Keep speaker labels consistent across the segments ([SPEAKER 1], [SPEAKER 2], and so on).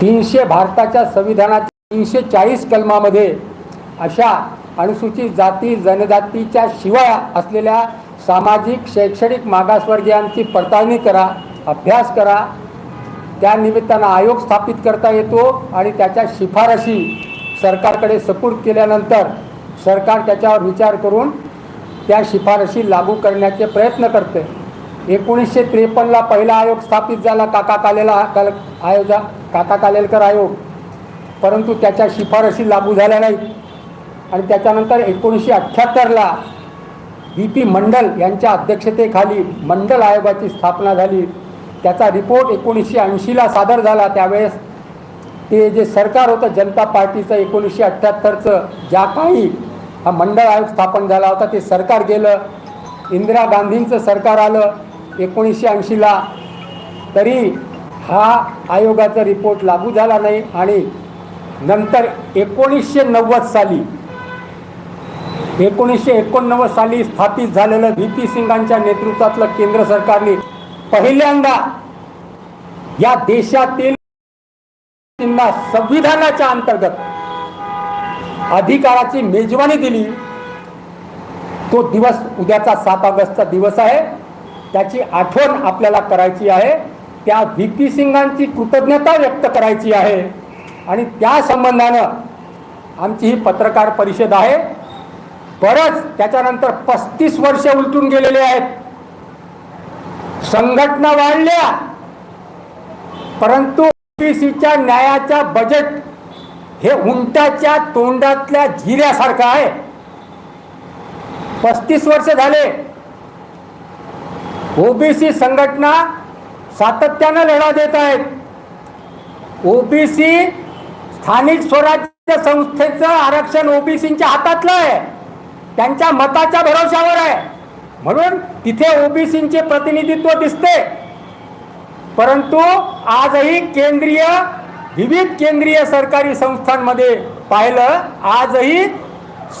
[SPEAKER 1] तीनशे भारताच्या संविधानाच्या तीनशे चाळीस कलमामध्ये अशा अनुसूचित जाती जनजातीच्या शिवाय असलेल्या सामाजिक शैक्षणिक मागासवर्गीयांची पडताळणी करा अभ्यास करा. त्या निमित्तानं आयोग स्थापित करता येतो आणि त्याच्या शिफारशी सरकारकडे सपूर्द केल्यानंतर सरकार त्याच्यावर विचार करून त्या शिफारशी लागू करण्याचे प्रयत्न करते. एकोणीसशे त्रेपन्नला पहिला आयोग स्थापित झाला काका कालेला काल आयोजा काका कालेलकर आयोग. परंतु त्याच्या शिफारशी लागू झाल्या नाहीत. आणि त्याच्यानंतर एकोणीसशे अठ्ठ्याहत्तरला बी पी मंडल यांच्या अध्यक्षतेखाली मंडल आयोगाची स्थापना झाली. त्याचा रिपोर्ट एकोणीसशे ऐंशीला सादर झाला. त्यावेळेस ते जे सरकार होतं जनता पार्टीचं एकोणीसशे अठ्ठ्याहत्तरचं ज्या काही हा मंडळ आयोग स्थापन झाला होता ते सरकार गेलं. इंदिरा गांधींचं सरकार आलं. एकोणीसशे ऐंशीला तरी हा आयोगाचा रिपोर्ट लागू झाला नाही आणि नंतर एकोणीसशे नव्वद साली एकोणीसशे एकोणनव्वद साली स्थापित झालेलं व्ही पी सिंगांच्या नेतृत्वातलं केंद्र सरकारने पहिल्यांदा या देशातील संविधानाच्या अंतर्गत अधिकाराची मेजवानी दिली. तो दिवस उद्याचा सात ऑगस्टचा दिवस आहे. त्याची आठवण आपल्याला करायची आहे. त्या व्ही पी सिंगांची कृतज्ञता व्यक्त करायची आहे. आणि त्या संबंधानं आमची ही पत्रकार परिषद आहे. बरंच त्याच्यानंतर पस्तीस वर्ष उलटून गेलेले आहेत. संघटना वाढल्या. परंतु ओबीसीच्या न्यायाच्या बजेट हे उंटाच्या तोंडातल्या जिऱ्यासारखं आहे. पस्तीस वर्ष झाले. ओबीसी संघटना सातत्यानं लढा देत आहेत. ओबीसी स्थानिक स्वराज्य संस्थेचं आरक्षण ओबीसीच्या हातातलं आहे. त्यांच्या मताच्या भरोशावर आहे. म्हणून तिथे ओबीसीचे प्रतिनिधित्व दिसते. परंतु आजही केंद्रीय विविध केंद्रीय सरकारी संस्थांमध्ये पाहिलं आजही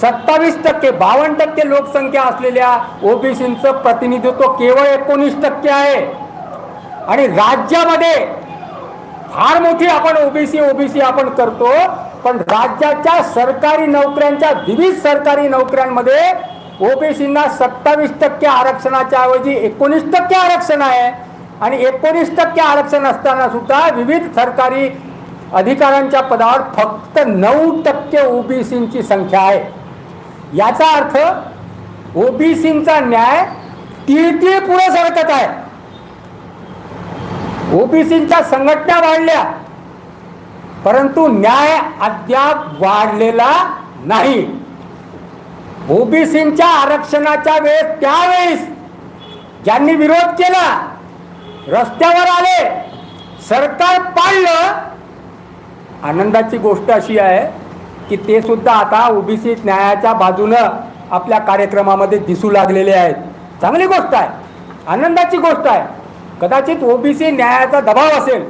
[SPEAKER 1] सत्तावीस टक्के बावन्न टक्के लोकसंख्या असलेल्या ओबीसीचं प्रतिनिधित्व केवळ एकोणीस टक्के आहे. आणि राज्यामध्ये फार मोठी आपण ओबीसी ओबीसी आपण करतो पण राज्याच्या सरकारी नोकऱ्यांच्या विविध सरकारी नोकऱ्यांमध्ये ओबीसींना सत्तावीस टक्के आरक्षणाच्या ऐवजी एकोणीस टक्के आरक्षण आहे. आणि एकोणीस टक्के आरक्षण असताना सुद्धा विविध सरकारी अधिकाऱ्यांच्या पदावर फक्त नऊ टक्के ओबीसींची संख्या आहे. याचा अर्थ ओबीसींचा न्याय ती पुढे सरकत आहे. ओबीसींच्या संघटना वाढल्या परंतु न्याय अद्याप वाढलेला नाही. ओबीसींच्या आरक्षणाच्या वेळेस त्यावेळेस ज्यांनी विरोध केला रस्त्यावर आले सरकार पाळलं आनंदाची गोष्ट अशी आहे की ते सुद्धा आता ओबीसी न्यायाच्या बाजूनं आपल्या कार्यक्रमामध्ये दिसू लागलेले आहेत. चांगली गोष्ट आहे. आनंदाची गोष्ट आहे. कदाचित ओबीसी न्यायाचा दबाव असेल.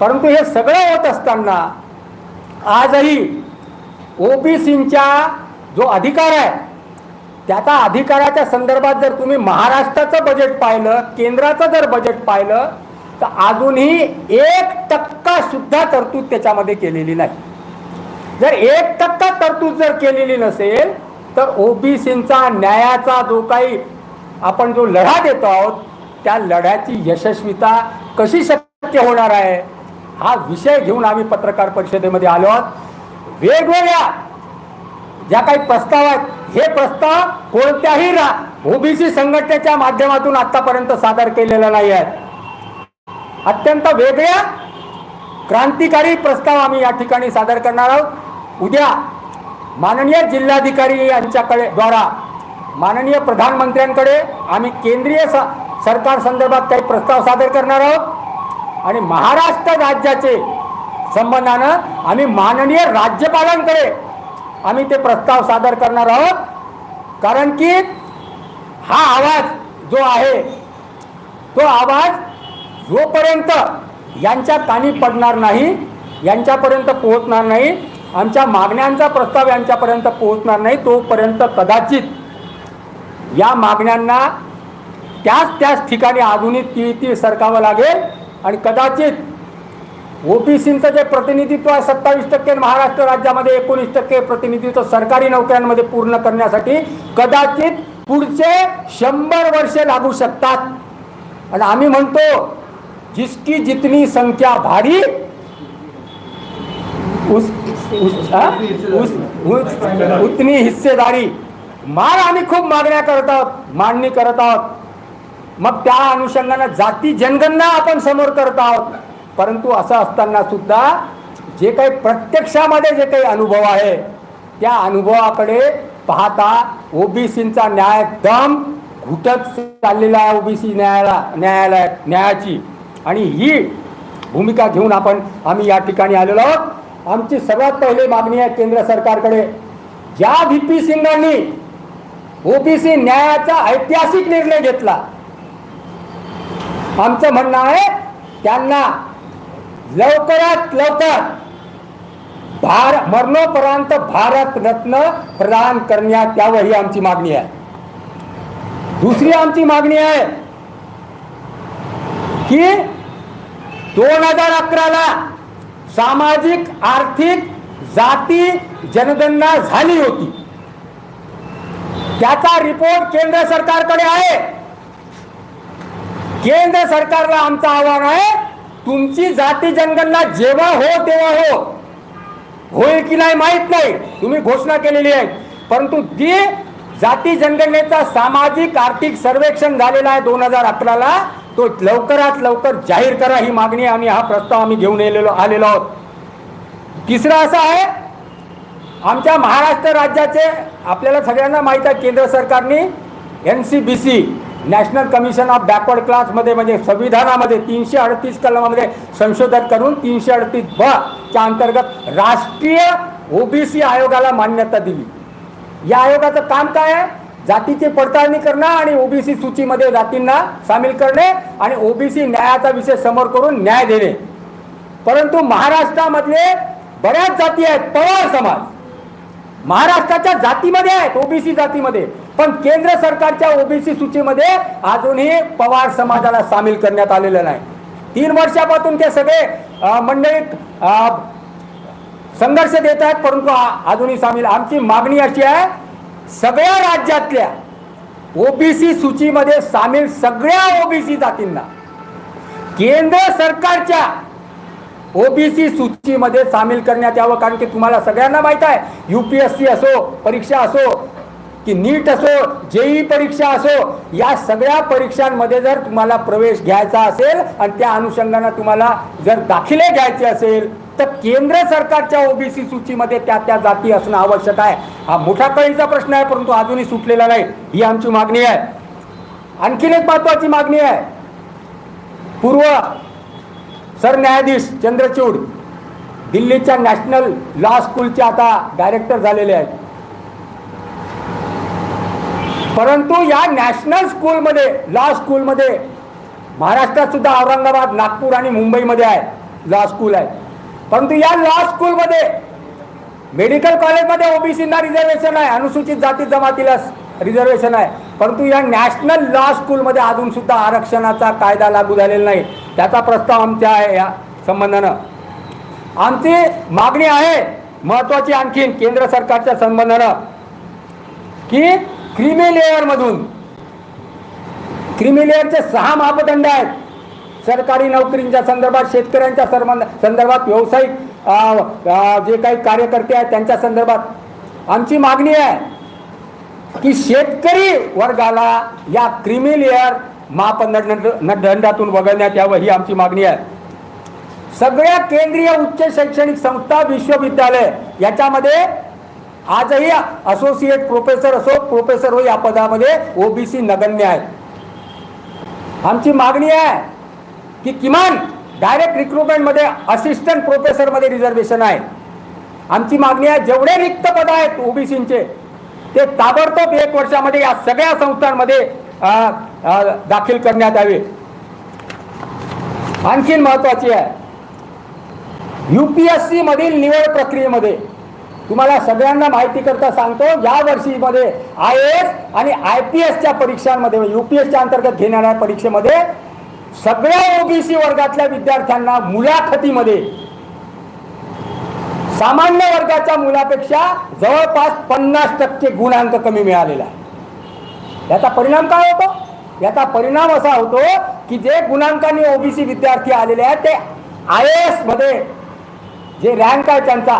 [SPEAKER 1] परंतु हे सगळं होत असताना आजही ओबीसींच्या जो अधिकार आहे त्याचा अधिकाराच्या संदर्भात जर तुम्ही महाराष्ट्राचं बजेट पाहिलं केंद्राचं जर बजेट पाहिलं तर अजूनही एक टक्का सुद्धा तरतूद त्याच्यामध्ये केलेली नाही. जर एक टक्का तरतूद जर केलेली नसेल तर ओबीसींचा न्यायाचा जो काही आपण जो लढा देतो आहोत त्या लढ्याची यशस्वीता कशी शक्य होणार आहे हा विषय घेऊन आम्ही पत्रकार परिषदेमध्ये आलो आहोत. वेगवेगळ्या ज्या काही प्रस्ताव आहेत हे प्रस्ताव कोणत्याही रा ओबीसी संघटनेच्या माध्यमातून आतापर्यंत सादर केलेला नाही आहेत अत्यंत वेगळ्या क्रांतिकारी प्रस्ताव आम्ही या ठिकाणी सादर करणार आहोत. उद्या माननीय जिल्हाधिकारी यांच्याकडे द्वारा माननीय प्रधानमंत्र्यांकडे आम्ही केंद्रीय स सरकार संदर्भात काही प्रस्ताव सादर करणार आहोत. आणि महाराष्ट्र राज्याचे संबंधानं आम्ही माननीय राज्यपालांकडे आम्ही ते प्रस्ताव सादर करणार आहोत. कारण की हा आवाज जो आहे तो आवाज जोपर्यंत यांच्या कानी पडणार नाही यांच्यापर्यंत पोहोचणार नाही आमच्या मागण्यांचा प्रस्ताव यांच्यापर्यंत पोहोचणार नाही तोपर्यंत कदाचित या मागण्यांना त्याच त्याच ठिकाणी आधुनिक ती ती सरकावं लागेल आणि कदाचित ओबीसींचं जे प्रतिनिधित्व आहे सत्तावीस टक्के महाराष्ट्र राज्यामध्ये एकोणीस टक्के प्रतिनिधित्व सरकारी नोकऱ्यांमध्ये पूर्ण करण्यासाठी कदाचित पुढचे शंभर वर्षे लागू शकतात. आणि आम्ही म्हणतो जिसकी जितनी संख्या भारी उस, उस, हा? उस, उतनी हिस्सेदारी मार आम्ही खूप मागण्या करत आहोत मांडणी करत आहोत. मग त्या अनुषंगानं जाती जनगणना आपण समोर करत आहोत. परंतु असं असताना सुद्धा जे काही प्रत्यक्षामध्ये जे काही अनुभव आहे त्या अनुभवाकडे पाहता ओबीसींचा न्याय दम घुटत चाललेला आहे ओबीसी न्यायाला न्यायालय न्यायाची. आणि ही भूमिका घेऊन आपण आम्ही या ठिकाणी आलेलो आहोत. आमची सर्वात पहिली मागणी आहे केंद्र सरकारकडे. ज्या व्ही पी सिंगांनी ओबीसी न्यायाचा ऐतिहासिक निर्णय घेतला आमचं म्हणणं आहे त्यांना लवकरात लवकर भार मरणोपरांत भारत रत्न प्रदान करण्यात यावं ही आमची मागणी आहे. दुसरी आमची मागणी आहे की दोन हजार अकराला सामाजिक आर्थिक जाती जनगणना झाली होती. त्याचा रिपोर्ट केंद्र सरकारकडे आहे. केंद्र सरकारला आमचं आव्हान आहे तुमची जाती जनगणना जेव्हा हो तेव्हा हो. होईल की नाही माहीत नाही. तुम्ही घोषणा केलेली आहे. परंतु जी जाती जनगणनेचा सामाजिक आर्थिक सर्वेक्षण झालेला आहे दोन हजार अकराला. तो लवकरात लवकर जाहीर करा ही मागणी आम्ही हा प्रस्ताव आम्ही घेऊन येलेलो आलेलो आहोत. तिसरं असं आहे आमच्या महाराष्ट्र राज्याचे आपल्याला सगळ्यांना माहीत आहे केंद्र सरकारने N C B C national commission of backward क्लासमध्ये म्हणजे संविधानामध्ये तीनशे अडतीस कलमामध्ये संशोधन करून तीनशे अडतीस ब च्या अंतर्गत राष्ट्रीय ओबीसी आयोगाला मान्यता दिली. या आयोगाचं काम काय आहे? जातीची पडताळणी करणं आणि ओबीसी सूचीमध्ये जातींना सामील करणे आणि ओबीसी न्यायाचा विषय समोर करून न्याय देणे. परंतु महाराष्ट्रामधले बऱ्याच जाती आहेत पवार समाज. महाराष्ट्राच्या जातीमध्ये आहेत ओबीसी जातीमध्ये. पण केंद्र सरकारच्या ओबीसी सूचीमध्ये अजूनही पवार समाजाला सामील करण्यात आलेलं नाही. तीन वर्षापासून ते सगळे मंडळीत संघर्ष देत आहेत परंतु अजूनही सामील. आमची मागणी अशी आहे सगळ्या राज्यातल्या ओबीसी सूचीमध्ये सामील सगळ्या ओबीसी जातींना केंद्र सरकारच्या ओबीसी सूचीमध्ये सामील करण्यात यावं कारण की तुम्हाला सगळ्यांना माहीत आहे युपीएससी असो परीक्षा असो की नीट असो जेई परीक्षा असो या सगळ्या परीक्षांमध्ये जर तुम्हाला प्रवेश घ्यायचा असेल आणि त्या अनुषंगानं तुम्हाला जर दाखिले घ्यायचे असेल तर केंद्र सरकारच्या ओबीसी सूचीमध्ये त्या त्या जाती असणं आवश्यक आहे. हा मोठा कळीचा प्रश्न आहे परंतु अजूनही सुटलेला नाही. ही आमची मागणी आहे. आणखीन एक महत्वाची मागणी आहे. पूर्व सरन्यायाधीश चंद्रचूड दिल्लीच्या नॅशनल लॉ स्कूलचे आता डायरेक्टर झालेले आहेत. परंतु या नॅशनल स्कूलमध्ये लॉ स्कूलमध्ये महाराष्ट्रात सुद्धा औरंगाबाद नागपूर आणि मुंबईमध्ये आहे लॉ स्कूल आहे. परंतु या लॉ स्कूलमध्ये मेडिकल कॉलेजमध्ये ओबीसींना रिझर्वेशन आहे अनुसूचित जाती जमातीला रिझर्वेशन आहे. परंतु या नॅशनल लॉ स्कूलमध्ये अजून सुद्धा आरक्षणाचा कायदा लागू झालेला नाही. त्याचा प्रस्ताव आमच्या आहे या संबंधानं. आमची मागणी आहे महत्वाची आणखीन केंद्र सरकारच्या संबंधानं की क्रिमी लेअरमधून क्रिमी लेअरचे सहा मापदंड आहेत. सरकारी नोकरींच्या संदर्भात शेतकऱ्यांच्या संबंध संदर्भात व्यावसायिक जे काही कार्यकर्ते आहेत त्यांच्या संदर्भात आमची मागणी आहे की शेतकरी वर्गाला या क्रिमी लेअर वगळण्यात यावं ही आमची मागणी आहे. सगळ्या केंद्रीय उच्च शैक्षणिक संस्था विश्वविद्यालय याच्यामध्ये आजही असोसिएट प्रोफेसर असो प्रोफेसर हो या पदामध्ये ओबीसी नगण्य आहेत. आमची मागणी आहे की किमान डायरेक्ट रिक्रुटमेंटमध्ये असिस्टंट प्रोफेसरमध्ये रिझर्वेशन आहे. आमची मागणी आहे जेवढे रिक्त पद आहेत ओबीसींचे ते ताबडतोब एक वर्षामध्ये या सगळ्या संस्थांमध्ये दाखल करण्यात यावे. आणखीन महत्वाची आहे युपीएससी मधील निवड प्रक्रियेमध्ये तुम्हाला सगळ्यांना माहिती करता सांगतो या वर्षीमध्ये आय ए एस आणि आय पी एसच्या परीक्षांमध्ये यू पी एसच्या अंतर्गत घेणाऱ्या परीक्षेमध्ये सगळ्या ओबीसी वर्गातल्या विद्यार्थ्यांना मुलाखतीमध्ये सामान्य वर्गाच्या मुलापेक्षा जवळपास पन्नास टक्के गुणांक कमी मिळालेला आहे. याचा परिणाम काय होतो? याचा परिणाम असा होतो की जे गुणांकाने ओबीसी विद्यार्थी आलेले आहेत ते आय एसमध्ये जे रँक आहे त्यांचा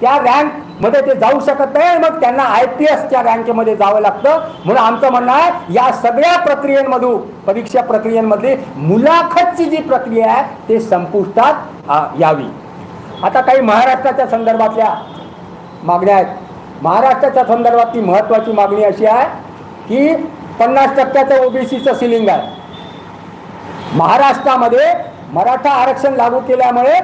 [SPEAKER 1] त्या रँक मध्ये ते जाऊ शकत नाही मग त्यांना आय पी एसच्या रँकेमध्ये जावं लागतं. म्हणून आमचं म्हणणं आहे या सगळ्या प्रक्रियेमधून परीक्षा प्रक्रियेमधली मुलाखतची जी प्रक्रिया आहे ते संपुष्टात यावी. आता काही महाराष्ट्राच्या संदर्भातल्या मागण्या आहेत. महाराष्ट्राच्या संदर्भातली महत्त्वाची मागणी अशी आहे की पन्नास टक्क्याचं ओबीसीचं सिलिंग आहे. महाराष्ट्रामध्ये मराठा आरक्षण लागू केल्यामुळे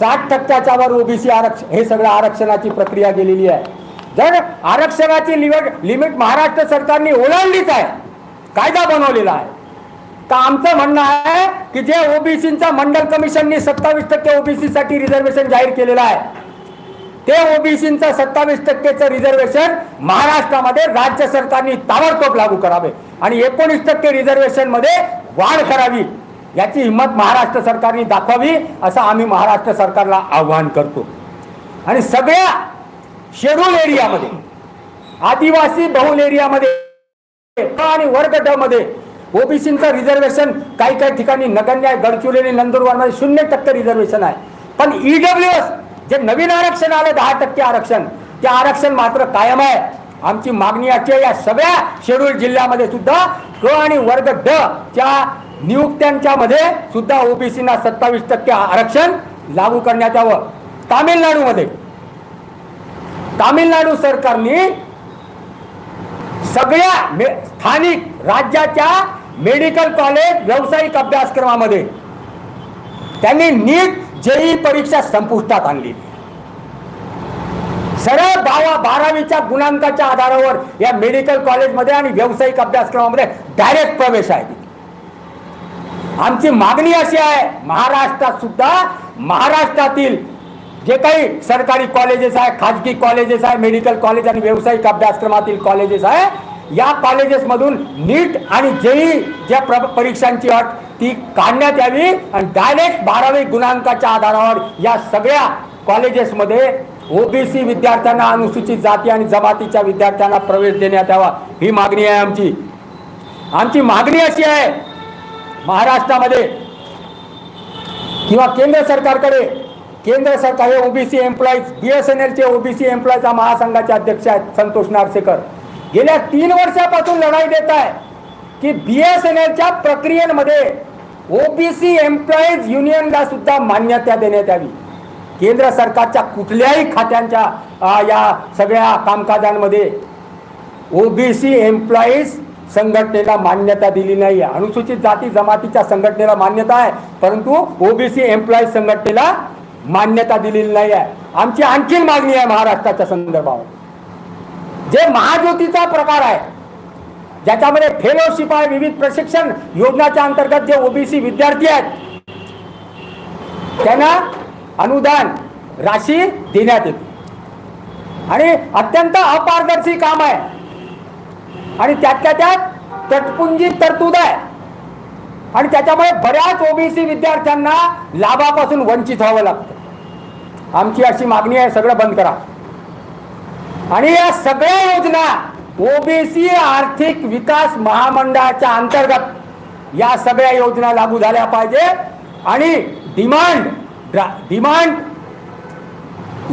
[SPEAKER 1] साठ टक्क्याच्या वर ओबीसी आरक्षण हे सगळं आरक्षणाची प्रक्रिया गेलेली आहे. जर आरक्षणाची लिमिट लिमिट महाराष्ट्र सरकारने ओलांडलीच आहे कायदा बनवलेला आहे. तर आमचं म्हणणं आहे की जे ओबीसीचा मंडल कमिशननी सत्तावीस टक्के ओबीसी साठी रिझर्वेशन जाहीर केलेलं आहे ते ओबीसीचं सत्तावीस टक्केचं रिझर्वेशन महाराष्ट्रामध्ये राज्य सरकारने ताबडतोब लागू करावे आणि एकोणीस टक्के रिझर्वेशनमध्ये वाढ करावी. याची हिंमत महाराष्ट्र सरकारने दाखवावी असं आम्ही महाराष्ट्र सरकारला आव्हान करतो. आणि सगळ्या शेड्यूल एरियामध्ये आदिवासी बहुल एरियामध्ये आणि वर्ग ड मध्ये ओबीसीचं रिझर्वेशन काही काही ठिकाणी नगण्य आहे गडचिरोली नंदुरबारमध्ये शून्य टक्के रिझर्वेशन आहे. पण ईडब्ल्यू एस जे नवीन आरक्षण आलं दहा टक्के आरक्षण ते आरक्षण मात्र कायम आहे. आमची मागणी अशी आहे या सगळ्या शेड्यूल जिल्ह्यामध्ये सुद्धा क आणि वर्ग ड च्या नियुक्त्यांच्या मध्ये सुद्धा ओबीसीना सत्तावीस टक्के आरक्षण लागू करण्यात यावं. तामिळनाडूमध्ये. तामिळनाडू सरकारने सगळ्या स्थानिक राज्याच्या मेडिकल कॉलेज व्यावसायिक अभ्यासक्रमामध्ये त्यांनी नीट जेई परीक्षा संपुष्टात आणली. सरळ दहावा बारावीच्या गुणांकाच्या आधारावर या मेडिकल कॉलेजमध्ये आणि व्यावसायिक अभ्यासक्रमामध्ये डायरेक्ट प्रवेश आहे. आमची मागणी अशी आहे महाराष्ट्रात सुद्धा महाराष्ट्रातील जे काही सरकारी कॉलेजेस आहे खाजगी कॉलेजेस आहे मेडिकल कॉलेज आणि व्यावसायिक अभ्यासक्रमातील कॉलेजेस आहे या कॉलेजेसमधून नीट आणि जेई ज्या प्र परीक्षांची अट ती काढण्यात यावी आणि डायरेक्ट बारावी गुणांकाच्या आधारावर या सगळ्या कॉलेजेसमध्ये ओबीसी विद्यार्थ्यांना अनुसूचित जाती आणि जमातीच्या विद्यार्थ्यांना प्रवेश देण्यात यावा ही मागणी आहे आमची. आमची मागणी अशी आहे महाराष्ट्रामध्ये किंवा केंद्र सरकारकडे केंद्र सरकार हे OBC employees B S N एलचे ओबीसी हा महासंघाचे अध्यक्ष आहेत संतोष नारसेकर. गेल्या तीन वर्षापासून लढाई देत आहे की बी एस एन एलच्या प्रक्रियेमध्ये ओबीसी एम्प्लॉईज युनियनला सुद्धा मान्यता देण्यात यावी. केंद्र सरकारच्या कुठल्याही खात्यांच्या या सगळ्या कामकाजांमध्ये ओबीसी एम्प्लॉईज संघटनेला मान्यता दिली नाही आहे अनुसूचित जाती जमातीच्या संघटनेला मान्यता आहे परंतु ओबीसी एम्प्लॉईज संघटनेला मान्यता दिलेली नाही आहे आमची आणखीन मागणी आहे महाराष्ट्राच्या संदर्भावर. जे महाज्योतीचा प्रकार आहे ज्याच्यामध्ये फेलोशिप आहे विविध प्रशिक्षण योजनाच्या अंतर्गत जे ओबीसी विद्यार्थी आहेत त्यांना अनुदान राशी देण्यात येते. आणि अत्यंत अपारदर्शी काम आहे. आणि त्यातल्या त्यात तटपुंजी तरतूद आहे. आणि त्याच्यामुळे बऱ्याच ओबीसी विद्यार्थ्यांना लाभापासून वंचित व्हावं लागतं. आमची अशी मागणी आहे सगळं बंद करा. आणि या सगळ्या योजना ओबीसी आर्थिक विकास महामंडळाच्या अंतर्गत या सगळ्या योजना लागू झाल्या पाहिजे. आणि डिमांड डिमांड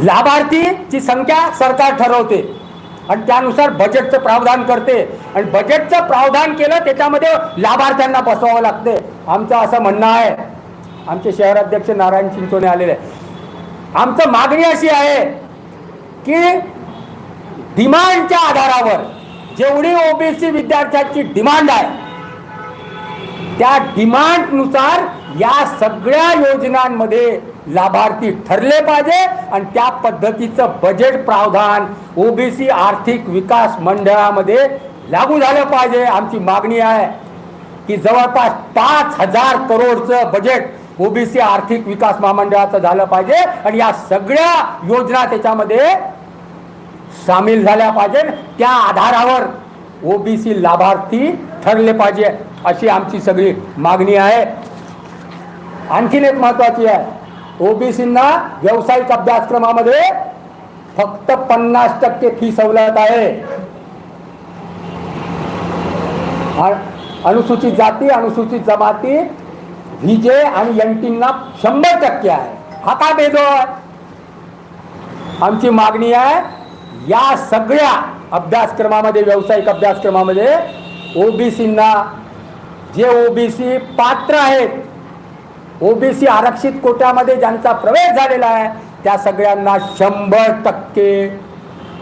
[SPEAKER 1] लाभार्थीची संख्या सरकार ठरवते. आणि त्यानुसार बजेटचं प्रावधान करते. आणि बजेटचं प्रावधान केलं त्याच्यामध्ये लाभार्थ्यांना बसवावं लागते. आमचं असं म्हणणं आहे. आमचे शहराध्यक्ष नारायण चिंचोने आलेले आमचं मागणी अशी आहे की डिमांडच्या आधारावर जेवढी ओबीसी विद्यार्थ्यांची डिमांड आहे त्या डिमांडनुसार या सगळ्या योजनांमध्ये लाभार्थी ठरले पाहिजे आणि त्या पद्धतीचं बजेट प्रावधान ओबीसी आर्थिक विकास मंडळामध्ये लागू झालं पाहिजे. आमची मागणी आहे की जवळपास पाच हजार करोडचं बजेट ओबीसी आर्थिक विकास महामंडळाचं झालं पाहिजे आणि या सगळ्या योजना त्याच्यामध्ये सामील झाल्या पाहिजे. त्या आधारावर ओबीसी लाभार्थी ठरले पाहिजे अशी आमची सगळी मागणी आहे. आणखीन एक महत्वाची आहे. ओबीसींना व्यावसायिक अभ्यासक्रमामध्ये फक्त पन्नास टक्के फी सवलत आहे. अनुसूचित जाती अनुसूचित जमाती व्हीजे आणि एनटींना शंभर टक्के आहे. हा काय भेदो आमची मागणी आहे या सगळ्या अभ्यासक्रमामध्ये व्यावसायिक अभ्यासक्रमामध्ये ओबीसींना जे ओबीसी पात्र आहेत ओबीसी आरक्षित कोट्यामध्ये ज्यांचा प्रवेश झालेला आहे त्या सगळ्यांना शंभर टक्के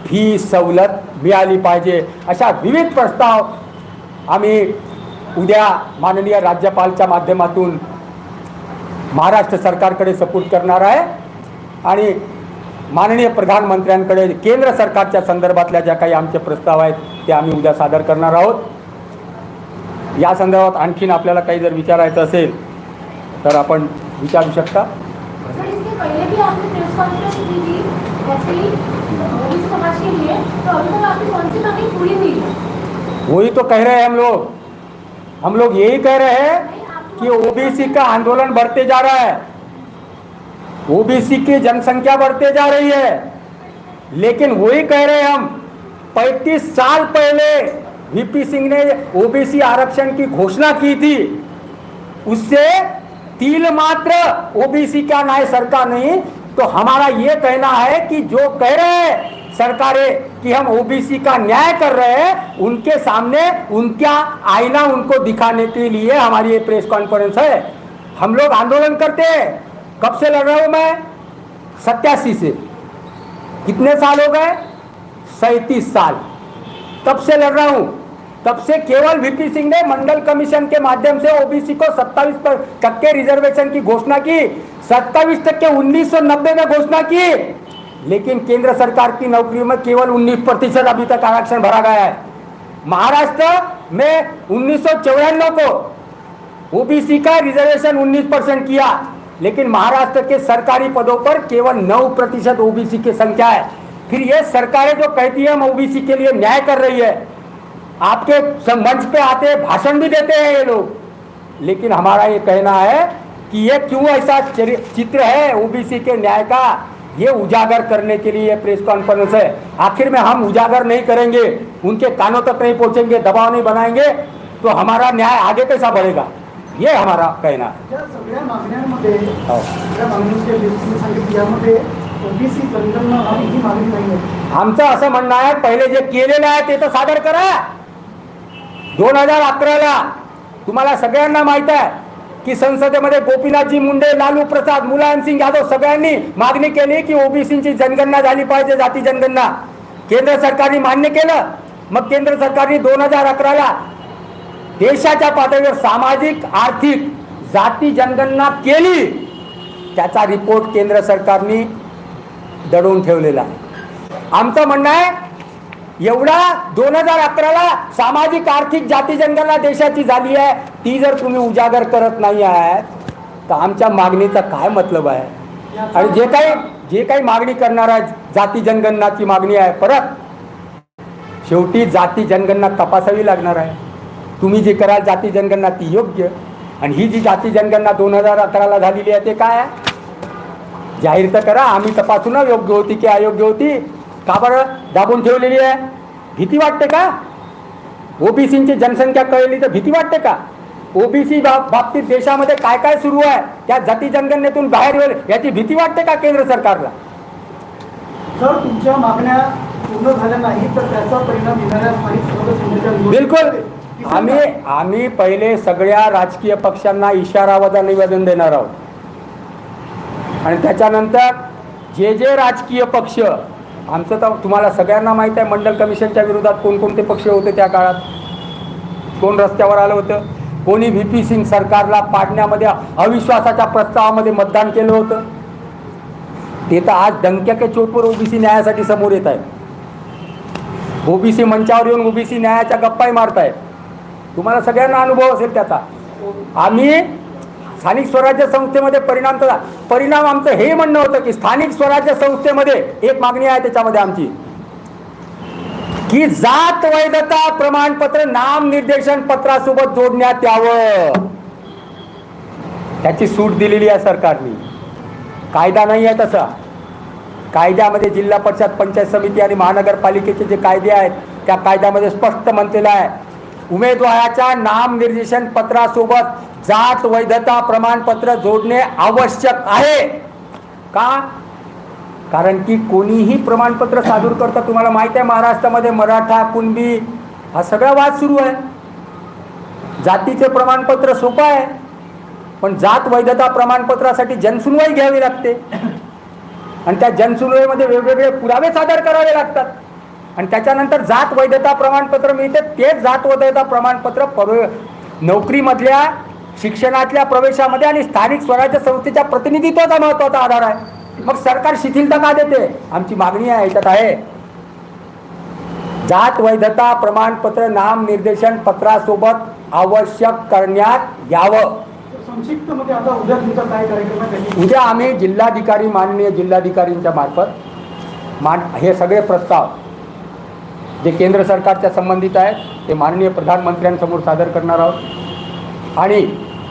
[SPEAKER 1] फी सवलत मिळाली पाहिजे. अशा विविध प्रस्ताव आम्ही उद्या माननीय राज्यपालच्या माध्यमातून महाराष्ट्र सरकारकडे सपोर्ट करणार आहे. आणि माननीय प्रधानमंत्र्यांकडे केंद्र सरकारच्या संदर्भातल्या ज्या काही आमचे प्रस्ताव आहेत ते आम्ही उद्या सादर करणार आहोत. या संदर्भात आणखीन आपल्याला काही जर विचारायचं असेल तर आपण विचारू शकता.
[SPEAKER 2] सर इससे पहले भी आपने प्रेस कॉन्फ्रेंस की थी ऐसे ओबीसी समाज के लिए तो
[SPEAKER 1] वही तो कह रहे हैं हम लोग। हम लोग यही कह रहे हैं कि ओबीसी का आंदोलन बढ़ते जा रहा है। ओबीसी की जनसंख्या बढ़ते जा रही है। लेकिन वही कह रहे हैं हम 35 साल पहले वीपी सिंह ने ओबीसी आरक्षण की घोषणा की थी। उससे तिल मात्र ओबीसी का न्याय सरकार नहीं। तो हमारा ये कहना है कि जो कह रहे हैं सरकारें कि हम ओबीसी का न्याय कर रहे हैं, उनके सामने उनका आईना उनको दिखाने के लिए हमारी ये प्रेस कॉन्फ्रेंस है। हम लोग आंदोलन करते हैं। कब से लड़ रहा हूँ मैं? सत्यासी से। कितने साल हो गए? सैतीस साल। तब से लड़ रहा हूँ? तब से केवल वीपी सिंह ने मंडल कमीशन के माध्यम से ओबीसी को 27 टक्के रिजर्वेशन की घोषणा की। 27 टक्के 1990 में घोषणा की। लेकिन केंद्र सरकार की नौकरी में केवल 19 प्रतिशत अभी तक आरक्षण भरा गया है। महाराष्ट्र में उन्नीस को ओबीसी का रिजर्वेशन 19 परसेंट किया। लेकिन महाराष्ट्र के सरकारी पदों पर केवल 9 प्रतिशत ओबीसी की संख्या है। फिर ये सरकारें जो कहती है, हम ओबीसी के लिए न्याय कर रही है आपके मंच पे आते हैं भाषण भी देते हैं ये लोग। लेकिन हमारा ये कहना है कि ये क्यों ऐसा चित्र है ओबीसी के न्याय का? ये उजागर करने के लिए ये प्रेस कॉन्फ्रेंस है। आखिर में हम उजागर नहीं करेंगे उनके कानों तक नहीं पहुंचेंगे दबाव नहीं बनाएंगे तो हमारा न्याय आगे कैसा बढ़ेगा? ये हमारा कहना है।
[SPEAKER 3] सगळ्या मागण्यांमध्ये. सगळ्या मागण्यांच्या लिस्टने सांगितलं यामध्ये ओबीसी जनगणना हा मागणी नाही आहे?
[SPEAKER 1] आमचं असं म्हणणं आहे पहिले जे केलेलं आहे ते तर सादर करा. दोन हजार अकराला तुम्हाला सगळ्यांना माहीत आहे की संसदेमध्ये गोपीनाथजी मुंडे लालू प्रसाद मुलायमसिंग यादव सगळ्यांनी मागणी केली की ओबीसीची जनगणना झाली पाहिजे जाती जनगणना. केंद्र सरकारने मान्य केलं. मग केंद्र सरकारने दोन हजार अकराला देशाच्या पातळीवर सामाजिक आर्थिक जाती जनगणना केली. त्याचा रिपोर्ट केंद्र सरकारने दडवून ठेवलेला आहे. आमचं म्हणणं आहे एवढा दोन हजार अकराला सामाजिक आर्थिक जाती जनगणना देशाची झाली आहे. ती जर तुम्ही उजागर करत नाही आहात तर आमच्या मागणीचा काय मतलब आहे? आणि जे काही जे काही मागणी करणार आहे जाती जनगणनाची मागणी आहे परत शेवटी जाती जनगणना तपासावी लागणार आहे. तुम्ही जे कराल जाती जनगणना ती योग्य. आणि ही जी जाती जनगणना दोन हजार अकराला झालेली आहे ते काय आहे? जाहीर तर करा आम्ही तपासू ना योग्य होती की अयोग्य होती? का बरं? दाबून ठेवलेली आहे. भीती वाटते का? ओबीसीची जनसंख्या कळली तर भीती वाटते का? ओबीसी बाबतीत देशामध्ये काय काय सुरू आहे? त्या जाती जनगणनेतून बाहेर येईल याची भीती वाटते का केंद्र सरकारला?
[SPEAKER 3] जर तुमच्या मागण्या पूर्ण झाल्या नाही तर त्याचा परिणाम
[SPEAKER 1] बिलकुल. आम्ही? आम्ही पहिले सगळ्या राजकीय पक्षांना इशारावजा निवेदन देणार आहोत. आणि त्याच्यानंतर जे जे राजकीय पक्ष आमचं तर तुम्हाला सगळ्यांना माहीत आहे मंडल कमिशनच्या विरोधात कोणकोणते पक्ष होते त्या काळात? कोण रस्त्यावर आलं होतं? कोणी व्ही पी सिंग सरकारला पाडण्यामध्ये अविश्वासाच्या प्रस्तावामध्ये मतदान केलं होतं? ते तर आज डंक्याच्या चोटवर ओबीसी न्यायासाठी समोर येत आहे. ओबीसी मंचावर येऊन ओबीसी न्यायाच्या गप्पाही मारतायत तुम्हाला सगळ्यांना अनुभव असेल त्याचा. आम्ही स्थानिक स्वराज्य संस्थेमध्ये परिणाम तर परिणाम आमचं हे म्हणणं होतं की स्थानिक स्वराज्य संस्थेमध्ये एक मागणी आहे त्याच्यामध्ये आमची. की जात वैधता प्रमाणपत्र नाम निर्देशन पत्रासोबत जोडण्यात यावं. त्याची सूट दिलेली आहे सरकारने. कायदा नाही आहे तसा. कायद्यामध्ये जिल्हा परिषद पंचायत समिती आणि महानगरपालिकेचे जे कायदे आहेत त्या कायद्यामध्ये स्पष्ट म्हणलेलं आहे. उमेदवाराच्या नाम निर्देशन पत्रासोबत जात वैधता प्रमाणपत्र जोडणे आवश्यक आहे. का? कारण की कोणीही प्रमाणपत्र सादर करता तुम्हाला माहीत आहे महाराष्ट्रामध्ये मराठा कुणबी हा सगळा वाद सुरू आहे. जातीचे प्रमाणपत्र सोपं आहे पण जात वैधता प्रमाणपत्रासाठी जनसुनवाई घ्यावी लागते. आणि त्या जनसुनवाईमध्ये वेगवेगळे पुरावे सादर करावे लागतात. आणि त्याच्यानंतर जात वैधता प्रमाणपत्र मिळते. तेच जात वैधता प्रमाणपत्र परवे नोकरीमधल्या शिक्षणातल्या प्रवेशामध्ये आणि स्थानिक स्वराज्य संस्थेच्या प्रतिनिधित्वाचा महत्त्वाचा आधार आहे. मग सरकार शिथिलता का देते? आमची मागणी आहे याच्यात आहे. जात वैधता प्रमाणपत्र नाम निर्देशन पत्रासोबत आवश्यक करण्यात यावं.
[SPEAKER 3] उद्या
[SPEAKER 1] आम्ही जिल्हाधिकारी माननीय जिल्हाधिकारींच्या मार्फत मान हे सगळे प्रस्ताव जे केंद्र सरकारच्या संबंधित आहेत ते माननीय प्रधानमंत्र्यांसमोर सादर करणार आहोत. आणि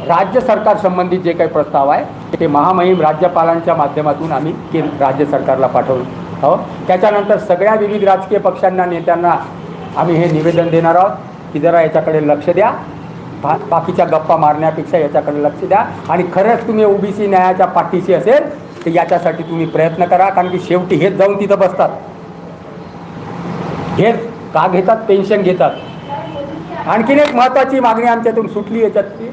[SPEAKER 1] राज्य सरकार संबंधित जे काही प्रस्ताव आहे ते महामहिम राज्यपालांच्या माध्यमातून आम्ही केंद्र राज्य सरकारला पाठवलं आहोत. त्याच्यानंतर सगळ्या विविध राजकीय पक्षांना नेत्यांना आम्ही हे निवेदन देणार आहोत की जरा याच्याकडे लक्ष द्या. बा बाकीच्या गप्पा मारण्यापेक्षा याच्याकडे लक्ष द्या. आणि खरंच तुम्ही ओबीसी न्यायाच्या पाठीशी असेल तर याच्यासाठी तुम्ही प्रयत्न करा कारण की शेवटी हेच जाऊन तिथं बसतात. हेच का घेतात? पेन्शन घेतात. आणखीन एक महत्त्वाची मागणी आमच्यातून सुटली याच्यात ती.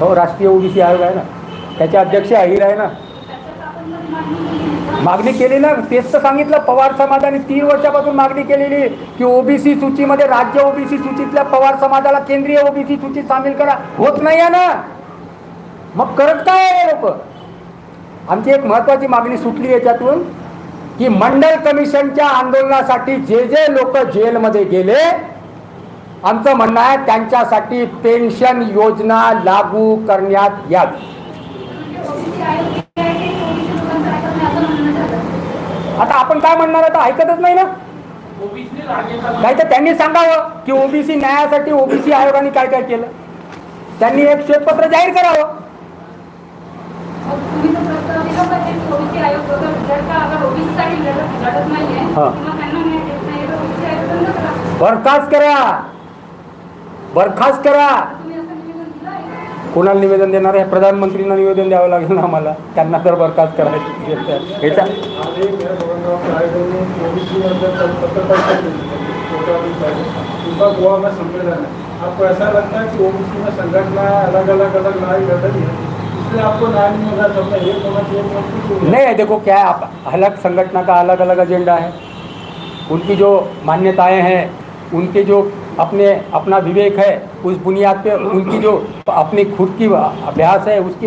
[SPEAKER 1] हो राष्ट्रीय ओबीसी आयोग आहे ना. त्याचे अध्यक्ष अहिर आहे ना.
[SPEAKER 2] मागणी केली ना,
[SPEAKER 1] तेच तर सांगितलं पवार समाजाने तीन वर्षापासून मागणी केलेली की ओबीसी सूचीमध्ये राज्य ओबीसी सूचीतल्या पवार समाजाला केंद्रीय ओबीसी सूचीत सामील करा. होत नाही आहे ना. मग करत काय लोक? आमची एक महत्वाची मागणी सुटली याच्यातून. की मंडल कमिशनच्या आंदोलनासाठी जे जे लोक जेलमध्ये गेले आमचं म्हणणं आहे त्यांच्यासाठी पेन्शन योजना लागू करण्यात यावी. आता आपण काय म्हणणार आता? ऐकतच नाही ना? नाही तर त्यांनी सांगावं की ओबीसी न्यायासाठी ओबीसी आयोगाने काय काय केलं? त्यांनी एक श्वेतपत्र जाहीर करावं. हा. बरखास्त करा. बरखास्त करा. कोणाला निवेदन देणार आहे? प्रधानमंत्रींना निवेदन द्यावं लागेल ना आम्हाला? त्यांना तर बरखास्त करायचं
[SPEAKER 4] है आपको ऐसा लगता है कि ओबीसी में संगठन अलग अलग अलग लड़ाई लड़ रही है? होना चाहिए नहीं?
[SPEAKER 1] नहीं, देखो क्या है, आप अलग संगठन का अलग अलग एजेंडा है उनकी जो मान्यताएँ हैं, उनके जो अपने, अपना विवेक है, उस बुनियाद पे उनकी जो अपनी खुद की अभ्यास है, उसकी